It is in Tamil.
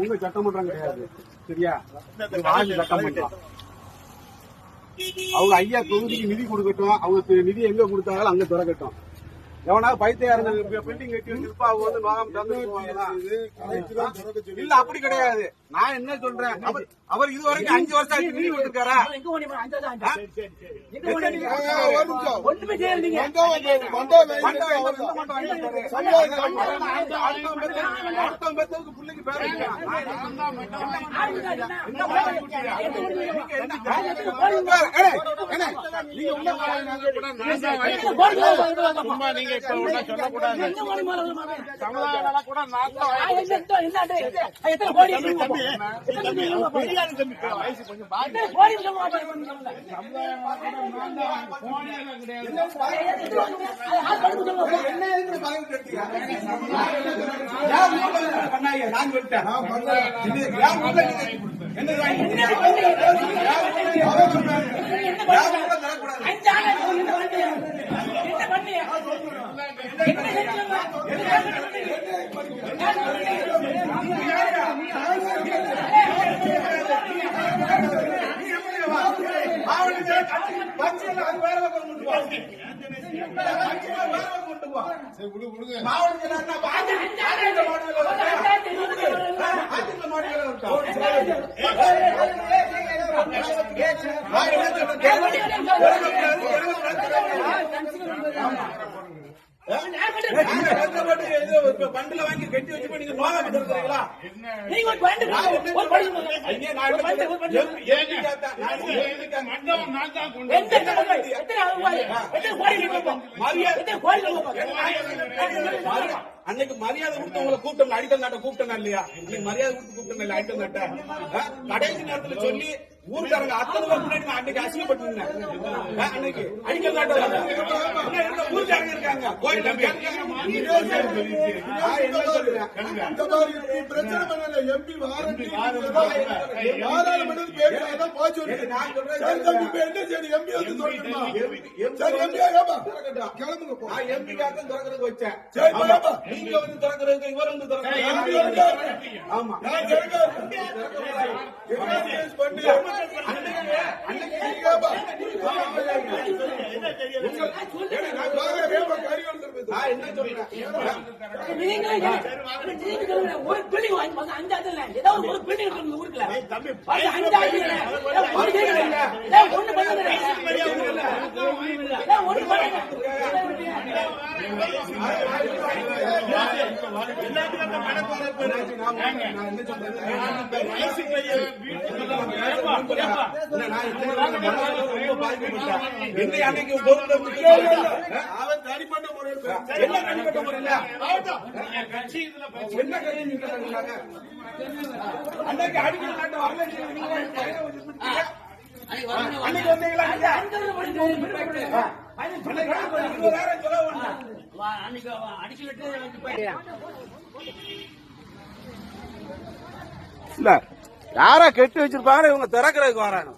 உங்க சட்டமன்றம் கிடையாது. சரியா? சட்டமன்றம். அவங்க ஐயா தொகுதிக்கு நிதி கொடுக்கட்டும் அவங்க நிதி எங்க கொடுத்தாங்களோ அங்க திறக்கட்டும். எவனா பைத்தியாருங்க பில்டிங் கட்டி வச்சிருப்பா அவங்க வந்து நோகாம திறந்து வச்சுருவாங்களா? இல்ல அப்படி கிடையாது நான் என்ன சொல்றேன் அவர் அவர் இது வரைக்கும் அஞ்சு வருஷம் ஆச்சு எத்தனை போனீங்க? நீங்க- பிள்ளைக்கு பேர் என்ன சும்மா நீங்க இப்ப ஒண்ணா சொல்லக்கூடாது. சமுதாயம் கூட கோடி இருக்கு? என்ன எதுக்கு பதவி கட்டியா? யார் ஊர்ல இருந்து பண்ணாங்க? நான் சொல்லிட்டேன். இது யார் ஊர்ல இருந்து? என்ன வாங்கி யார் ஊர்ல இருந்து? யார் ஊர்ல தரக்கூடாது? அஞ்சு ஆளை என்ன பண்ணீங்க? என்ன பண்ணீங்க? என்ன செஞ்சீங்க? மாவட்டத்துல பண்டுல வாங்கி கட்டி வச்சு நீங்க நீங்க ஒரு பண்டு ஒரு பண்டு மரியாதை அன்னைக்கு மரியாதை கொடுத்து உங்களை கூப்பிட்டோம் அடித்தம் நாட்ட கூப்பிட்டேன் இல்லையா இன்னைக்கு மரியாதை கொடுத்து கூப்பிட்டேன் இல்ல அடித்தம் நாட்ட கடைசி நேரத்துல சொல்லி ஊருக்காரங்க அத்தனை முன்னாடி அன்னைக்கு அசிங்கப்பட்டு அன்னைக்கு அடிக்கல் நாட்ட திறக்கிறதுக்கு வச்சேன். நீங்க வந்து திறக்கிறதுக்கு இவர் வந்து ஆமா. அன்னைக்கு நான் என்ன சொல்றேன் ஒரு பில்டிங் வாங்கி அஞ்சாவது இல்ல. ஏதாவது ஒரு பில்டிங் இருக்கு இந்த அஞ்சாவது இல்ல. ஒண்ணு பண்ணுங்க. ஒண்ணு பண்ணுங்க. என்ன அன்னைக்கு என்ன முறையில நீங்க? அன்னைக்கு நாட்டு வரல அன்னைக்கு வந்தீங்களா? இருபதாயிரம் செலவு. அன்னைக்கு இல்ல. யாரா கெட்டி வச்சிருப்பாங்க இவங்க திறக்கிறதுக்கு வரானு.